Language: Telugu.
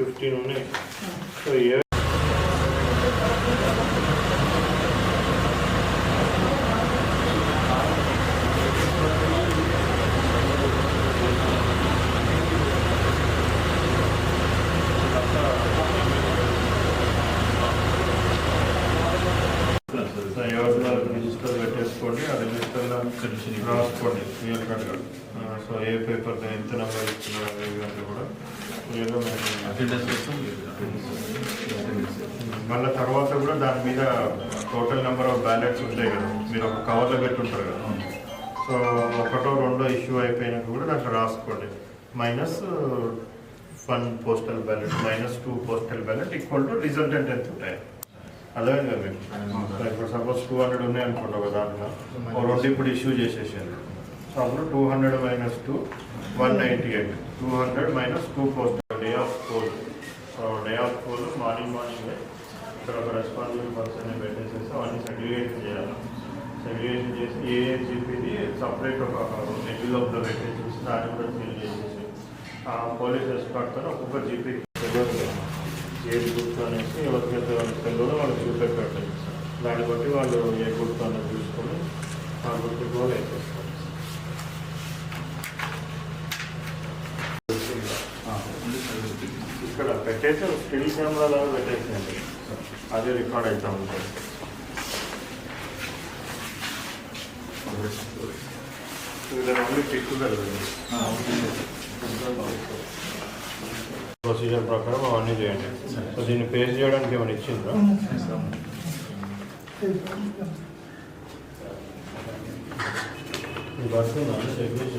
ఫిఫ్టీన్ ఉన్నాయి సో ఏ సో ఎవరి వాళ్ళకి రిజిస్టర్ పెట్టేసుకోండి ఆ రిజిస్టర్లో రాసుకోండి. క్లియర్ కట్గా సో ఏ పేపర్ ఎంత నెంబర్ ఇస్తున్నారు ఇవన్నీ కూడా క్లియర్గా మెన్షన్ మళ్ళీ తర్వాత కూడా దాని మీద టోటల్ నెంబర్ ఆఫ్ బ్యాలెట్స్ ఉంటాయి కదా. మీరు ఒక కవర్లో పెట్టుంటారు కదా. సో ఒకటో రెండో ఇష్యూ అయిపోయినాక కూడా దాంట్లో రాసుకోండి. Minus one postal ballot minus two postal ballot equal to resultant ఎంత ఉంటాయి? అర్థమైంది కదా మీకు? ఇప్పుడు సపోజ్ టూ హండ్రెడ్ ఉన్నాయి అనుకుంటావు కదా దాంట్లో రెండు ఇప్పుడు ఇష్యూ చేసేసాను సో అప్పుడు two hundred minus two one ninety eight two hundred minus two postal day of poll so day of poll morning morning ఇక్కడ ఒక రెస్పాన్సిబుల్ పర్సన్ పెట్టేసేసి అవన్నీ సెగ్రిగేషన్ చేయాలి. సెగ్రిగేషన్ చేసి ఏ జీపీది సపరేట్ ఒక ఎన్విలోప్లో పెట్టేసేసి దాన్ని కూడా సీల్ చేసేసి ఆ పోలీస్ ఎస్కాట్తో ఒక్కొక్క జీపీ ఏది గుర్తు అనేసి ఎవరికైతే తెలియదో దాన్ని బట్టి వాళ్ళు ఏ గుర్తు అనేది చూసుకొని ఆ గుర్తు కూడా వేసేస్తారు ఇక్కడ పెట్టేసి స్టిల్ కెమెరా లాగా పెట్టేసేయండి. అది రికార్డ్ అవుతా ఉంటుంది ప్రొసీజర్ ప్రకారం అవన్నీ చేయండి. సో దీన్ని పేస్ చేయడానికి ఏమైనా Baksana abi, sevgili